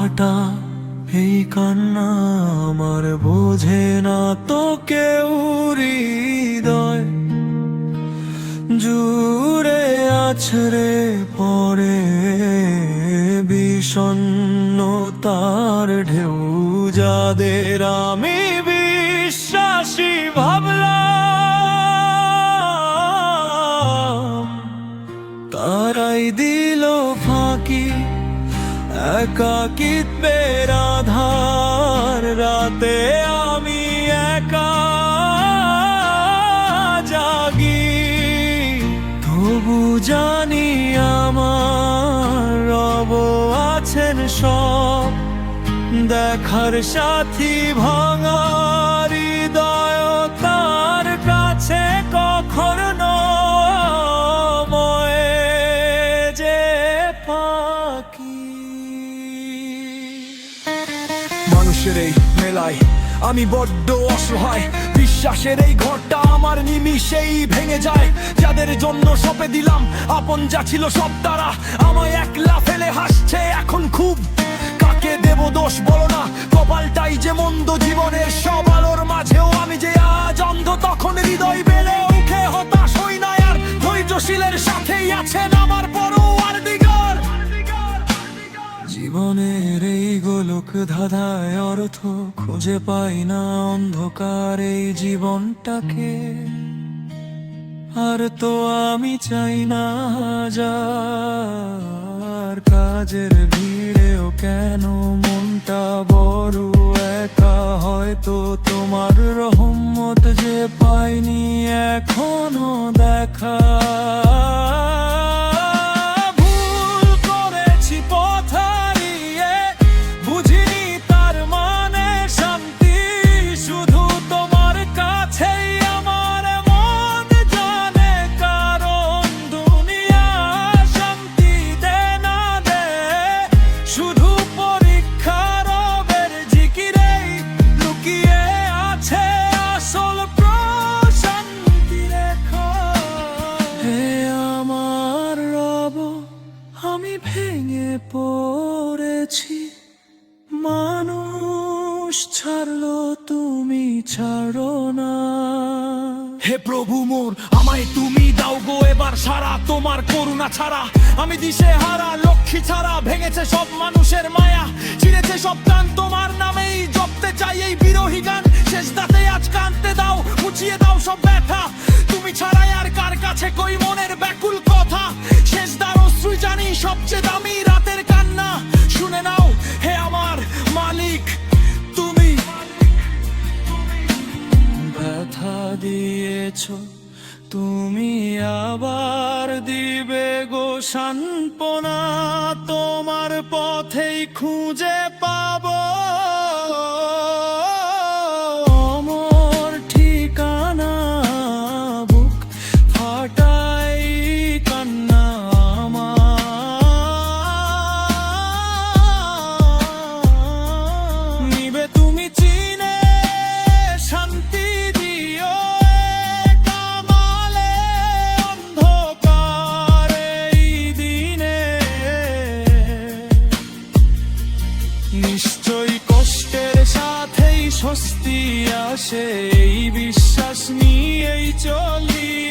কাটা এই কান্না আমার বোঝে না তো কেউ হৃদয়। জুড়ে আছড়ে বিষণ্ণ তার ঢেউ যাদের আমি একাকিত্বের আধার, রাতে আমি একা জাগি। তবু জানি আমার রব আছেন সব, দেখার সাথী ভাঙার হৃদয় তার কাছে কখনো মানুষের এই মেলায়। আমি বড্ড অসহায়, বিশ্বাসের এই ঘরটা আমার নিমিষেই ভেঙে যায়। যাদের জন্য সপে দিলাম, আপন যা ছিল সব তারা আমায় একলা ফেলে হাসছে এখন খুব। কাকে দেব দোষ বলো না, কপালটাই যে মন্দ জীবনের সব আলোর মাঝেও আমি যে আজ অন্ধ, তখন হৃদয় বেড়ে উঠে হতাশ হই না আর। ধৈর্যশীলের সাথেই আছেন আমার বড় আর দিগর জীবনের এই গোলক ধাঁধায় অর্থ খুঁজে পাই না অন্ধকার এই জীবনটাকে। আর তো আমি চাই না যার কাজের ভিড়েও কেন মনটা বড় একা? হয়তো তোমার রহমত যে পাইনি এখনও দেখা। মানুষ ছাড়লো, তুমি ছাড়ো না। হে প্রভু মোর, আমায় তুমি দাও গো এবার সারা, তোমার করুণা ছাড়া। আমি দিশে হারা, লক্ষ্মী ছাড়া, ভেঙেছে সব মানুষের মায়া। চিড়েছে সব গান তোমার নামেই জপতে চাই এই বিরোহী গান। শেষ দাতে আজ কানতে দাও, মুছিয়ে দাও সব ব্যথা। তুমি ছাড়াই আর কার কাছে কই মনের ব্যাকুল কথা? শেষ দার অশ্রু জানি সবচেয়ে দামি দিয়েছ তুমি আবার দিবে গো সান্পনা তোমার পথেই খুঁজে আসে এই বিশ্বাস নিয়েই চলি।